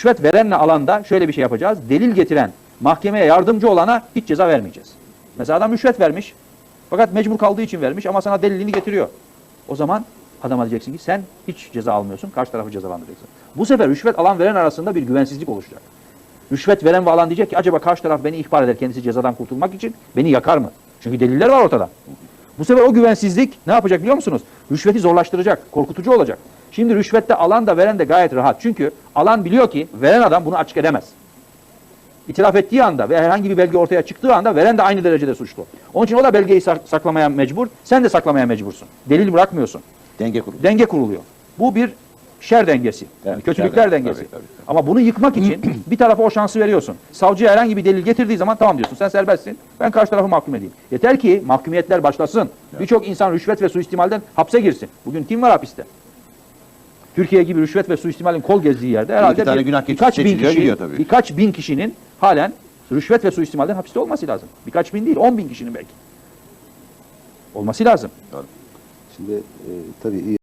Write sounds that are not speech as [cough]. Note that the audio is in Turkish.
Rüşvet verenle alanda şöyle bir şey yapacağız. Delil getiren mahkemeye yardımcı olana hiç ceza vermeyeceğiz. Mesela adam rüşvet vermiş. Fakat mecbur kaldığı için vermiş ama sana delilini getiriyor. O zaman adama diyeceksin ki sen hiç ceza almıyorsun. Karşı tarafı cezalandıracaksın. Bu sefer rüşvet alan veren arasında bir güvensizlik oluşacak. Rüşvet veren ve alan diyecek ki acaba karşı taraf beni ihbar eder kendisi cezadan kurtulmak için beni yakar mı? Çünkü deliller var ortada. Bu sefer o güvensizlik ne yapacak biliyor musunuz? Rüşveti zorlaştıracak, korkutucu olacak. Şimdi rüşvette alan da veren de gayet rahat. Çünkü alan biliyor ki veren adam bunu açık edemez. İtiraf ettiği anda ve herhangi bir belge ortaya çıktığı anda veren de aynı derecede suçlu. Onun için o da belgeyi sak- saklamaya mecbur, sen de saklamaya mecbursun. Delil bırakmıyorsun. Denge kurulu. Denge kuruluyor. Bu bir şer dengesi. Evet, kötülükler şer dengesi. Tabii, tabii, tabii. Ama bunu yıkmak için [clears throat] bir tarafa o şansı veriyorsun. Savcıya herhangi bir delil getirdiği zaman tamam diyorsun. Sen serbestsin. Ben karşı tarafı mahkum edeyim. Yeter ki mahkumiyetler başlasın. Birçok insan rüşvet ve suistimalden hapse girsin. Bugün kim var hapiste? Türkiye gibi rüşvet ve suistimalin kol gezdiği yerde herhalde bir- günah birkaç bin kişi, tabii. birkaç bin kişinin halen rüşvet ve suistimalden hapiste olması lazım. Birkaç bin değil, on bin kişinin belki. Olması lazım. Şimdi e, tabii